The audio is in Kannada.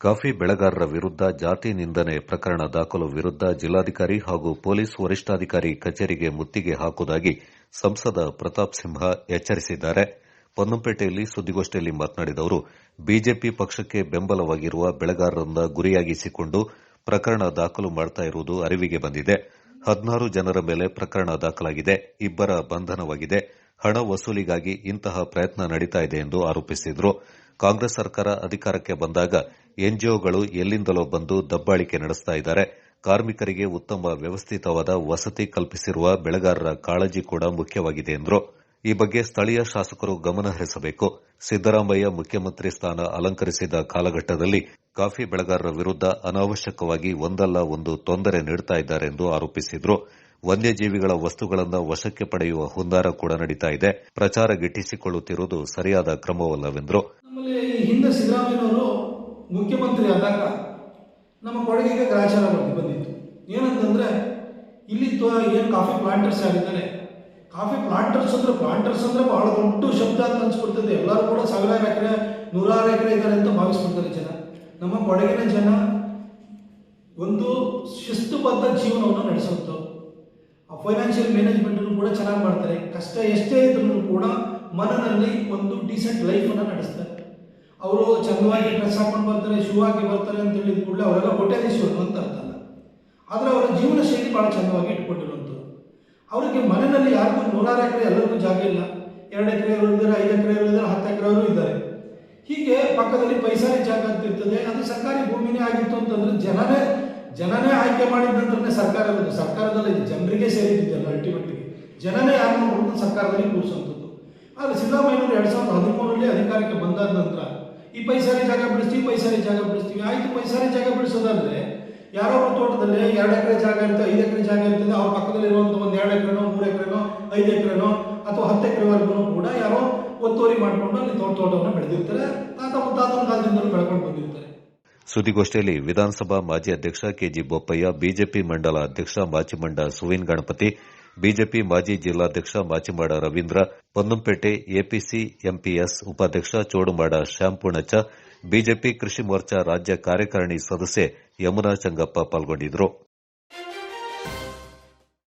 ಕಾಫಿ ಬೆಳೆಗಾರರ ವಿರುದ್ಧ ಜಾತಿ ನಿಂದನೆ ಪ್ರಕರಣ ದಾಖಲು ವಿರುದ್ಧ ಜಿಲ್ಲಾಧಿಕಾರಿ ಹಾಗೂ ಪೊಲೀಸ್ ವರಿಷ್ಠಾಧಿಕಾರಿ ಕಚೇರಿಗೆ ಮುತ್ತಿಗೆ ಹಾಕುವುದಾಗಿ ಸಂಸದ ಪ್ರತಾಪ್ ಸಿಂಹ ಎಚ್ಚರಿಸಿದ್ದಾರೆ. ಪೊನ್ನಂಪೇಟೆಯಲ್ಲಿ ಸುದ್ದಿಗೋಷ್ಠಿಯಲ್ಲಿ ಮಾತನಾಡಿದ ಅವರು, ಬಿಜೆಪಿ ಪಕ್ಷಕ್ಕೆ ಬೆಂಬಲವಾಗಿರುವ ಬೆಳೆಗಾರರನ್ನ ಗುರಿಯಾಗಿಸಿಕೊಂಡು ಪ್ರಕರಣ ದಾಖಲು ಮಾಡ್ತಾ ಇರುವುದು ಅರಿವಿಗೆ ಬಂದಿದೆ. ಹದಿನಾರು ಜನರ ಮೇಲೆ ಪ್ರಕರಣ ದಾಖಲಾಗಿದೆ. ಇಬ್ಬರ ಬಂಧನವಾಗಿದೆ. ಹಣ ವಸೂಲಿಗಾಗಿ ಇಂತಹ ಪ್ರಯತ್ನ ನಡೀತಾ ಇದೆ ಎಂದು ಆರೋಪಿಸಿದರು. ಕಾಂಗ್ರೆಸ್ ಸರ್ಕಾರ ಅಧಿಕಾರಕ್ಕೆ ಬಂದಾಗ ಎನ್ಜಿಒಗಳು ಎಲ್ಲಿಂದಲೋ ಬಂದು ದಬ್ಬಾಳಿಕೆ ನಡೆಸ್ತಾ ಇದ್ದಾರೆ. ಕಾರ್ಮಿಕರಿಗೆ ಉತ್ತಮ ವ್ಯವಸ್ಥಿತವಾದ ವಸತಿ ಕಲ್ಪಿಸಿರುವ ಬೆಳೆಗಾರರ ಕಾಳಜಿ ಕೂಡ ಮುಖ್ಯವಾಗಿದೆ ಎಂದರು. ಈ ಬಗ್ಗೆ ಸ್ಥಳೀಯ ಶಾಸಕರು ಗಮನ ಹರಿಸಬೇಕು. ಸಿದ್ದರಾಮಯ್ಯ ಮುಖ್ಯಮಂತ್ರಿ ಸ್ಥಾನ ಅಲಂಕರಿಸಿದ ಕಾಲಘಟ್ಟದಲ್ಲಿ ಕಾಫಿ ಬೆಳೆಗಾರರ ವಿರುದ್ಧ ಅನಾವಶ್ಯಕವಾಗಿ ಒಂದಲ್ಲ ಒಂದು ತೊಂದರೆ ನೀಡುತ್ತಾ ಇದ್ದಾರೆ ಎಂದು ಆರೋಪಿಸಿದರು. ವನ್ಯಜೀವಿಗಳ ವಸ್ತುಗಳನ್ನು ವಶಕ್ಕೆ ಪಡೆಯುವ ಹುಂದಾರ ಕೂಡ ನಡೀತಾ ಇದೆ. ಪ್ರಚಾರ ಗಿಟ್ಟಿಸಿಕೊಳ್ಳುತ್ತಿರುವುದು ಸರಿಯಾದ ಕ್ರಮವಲ್ಲವೆಂದರು. ನಮ್ಮಲ್ಲಿ ಈ ಹಿಂದೆ ಸಿದ್ದರಾಮಯ್ಯನವರು ಮುಖ್ಯಮಂತ್ರಿ ಆದಾಗ ನಮ್ಮ ಕೊಡಗಿಗೆ ಗ್ರಾಚಾರ ಬಂದು ಬಂದಿತ್ತು. ಏನಂತಂದರೆ, ಇಲ್ಲಿ ಏನು ಕಾಫಿ ಪ್ಲಾಂಟರ್ಸ್ ಆಗಿದ್ದಾರೆ ಕಾಫಿ ಪ್ಲಾಂಟರ್ಸ್ ಅಂದರೆ ಪ್ಲಾಂಟರ್ಸ್ ಅಂದರೆ ಬಹಳ ದೊಡ್ಡ ಶಬ್ದ ಅಂತ ಅನ್ಸ್ಬಿಡ್ತದೆ. ಎಲ್ಲರೂ ಕೂಡ ಸಾವಿರಾರು ಎಕರೆ, ನೂರಾರು ಎಕರೆ ಇದ್ದಾರೆ ಅಂತ ಭಾವಿಸ್ಬಿಡ್ತಾರೆ ಜನ. ನಮ್ಮ ಕೊಡಗಿನ ಜನ ಒಂದು ಶಿಸ್ತುಬದ್ಧ ಜೀವನವನ್ನು ನಡೆಸುತ್ತೆ ಆ ಫೈನಾನ್ಷಿಯಲ್ ಮ್ಯಾನೇಜ್ಮೆಂಟನ್ನು ಕೂಡ ಚೆನ್ನಾಗಿ ಮಾಡ್ತಾರೆ. ಕಷ್ಟ ಎಷ್ಟೇ ಇದ್ರೂ ಕೂಡ ಮನನಲ್ಲಿ ಒಂದು ಡೀಸೆಂಟ್ ಲೈಫನ್ನು ನಡೆಸ್ತಾರೆ. ಅವರು ಚಂದವಾಗಿ ಡ್ರೆಸ್ ಹಾಕೊಂಡು ಬರ್ತಾರೆ ಶೂ ಹಾಕಿ ಬರ್ತಾರೆ ಅಂತ ಹೇಳಿದ ಕೂಡಲೇ ಅವರೆಲ್ಲ ಕೋಟ್ಯಾಧೀಶ್ವರರು ಅಂತ ಅರ್ಥ ಅಲ್ಲ. ಆದರೆ ಅವರ ಜೀವನ ಶೈಲಿ ಭಾಳ ಚಂದವಾಗಿ ಇಟ್ಕೊಂಡಿರುವಂಥದ್ದು. ಅವರಿಗೆ ಮನೆಯಲ್ಲಿ ಯಾರಿಗೂ ನೂರಾರು ಎಕರೆ ಎಲ್ಲರಿಗೂ ಜಾಗ ಇಲ್ಲ. ಎರಡು ಎಕರೆ ಇದ್ದಾರೆ, ಐದು ಎಕರೆ ಇದ್ದಾರೆ, ಹತ್ತು ಎಕರೆ ಇದ್ದಾರೆ. ಹೀಗೆ ಪಕ್ಕದಲ್ಲಿ ಪೈಸಾರಿ ಜಾಗ ಅಂತ ಇರ್ತದೆ. ಅದು ಸರ್ಕಾರಿ ಭೂಮಿನೇ ಆಗಿತ್ತು ಅಂತಂದ್ರೆ ಜನನೇ ಜನನೇ ಆಯ್ಕೆ ಮಾಡಿದ್ದಂದ್ರೆ ಸರ್ಕಾರ ಸರ್ಕಾರದಲ್ಲಿ ಇದು ಜನರಿಗೆ ಸೇರಿದ್ದಲ್ಲ ಅಲ್ಟಿಮೇಟ್ಲಿ ಜನನೇ ಯಾರು ಸರ್ಕಾರದಲ್ಲಿ ಕೂರಿಸುವಂಥದ್ದು. ಆದರೆ ಸಿದ್ದರಾಮಯ್ಯನವರು ಎರಡು ಸಾವಿರದ ಹದಿಮೂರರಲ್ಲಿ ಅಧಿಕಾರಕ್ಕೆ ಬಂದಾದ ನಂತರ ಈ ಪೈಸಾರಿ ಜಾಗ ಬಿಡಿಸ್ತೀವಿ ಪೈಸಾರಿ ಜಾಗ ಬಿಡಿಸ್ತೀವಿ. ಆಯ್ತು ಪೈಸಾರಿ ಜಾಗ ಬಿಡಿಸೋದಾದ್ರೆ ಯಾರೋ ಒಂದು ತೋಟದಲ್ಲಿ ಎರಡು ಎಕರೆ ಜಾಗ ಇರ್ತದೆ, ಐದು ಎಕರೆ ಜಾಗ ಇರ್ತದೆ, ಅವ್ರ ಪಕ್ಕದಲ್ಲಿ ಇರುವಂಥ ಒಂದು ಎರಡು ಎಕರೆನೋ, ಮೂರು ಎಕರೆನೋ, ಐದು ಎಕರೆನೋ ಅಥವಾ ಹತ್ತು ಎಕರೆವರೆಗೂ ಕೂಡ ಯಾರೋ ಒತ್ತುವರಿ ಮಾಡಿಕೊಂಡು ಅಲ್ಲಿ ತೋಟ ತೋಟವನ್ನು ಬೆಳೆದಿರ್ತಾರೆ. ತಾತ ಮುತ್ತಾತನ ಕಾಲದಿಂದಲೂ ಬೆಳ್ಕೊಂಡು ಬಂದಿರ್ತಾರೆ. ಸುದ್ದಿಗೋಷ್ಠಿಯಲ್ಲಿ ವಿಧಾನಸಭಾ ಮಾಜಿ ಅಧ್ಯಕ್ಷ ಕೆಜಿ ಬೋಪಯ್ಯ, ಬಿಜೆಪಿ ಮಂಡಲ ಅಧ್ಯಕ್ಷ ಮಾಚಿಮಂಡ ಸುವೀನ್ ಗಣಪತಿ ಬಿಜೆಪಿ ಮಾಜಿ ಜಿಲ್ಲಾಧ್ಯಕ್ಷ ಮಾಚಿಮಾಡ ರವೀಂದ್ರ, ಪೊನ್ನಂಪೇಟೆ ಎಪಿಸಿ ಎಂಪಿಎಸ್ ಉಪಾಧ್ಯಕ್ಷ ಚೋಡುಮಾಡ ಶ್ಯಾಮ್ ಪೂಣಚ್ಚ ಬಿಜೆಪಿ ಕೃಷಿ ಮೋರ್ಚಾ ರಾಜ್ಯ ಕಾರ್ಯಕಾರಿಣಿ ಸದಸ್ಯೆ ಯಮುನಾ ಚಂಗಪ್ಪ ಪಾಲ್ಗೊಂಡಿದ್ದರು.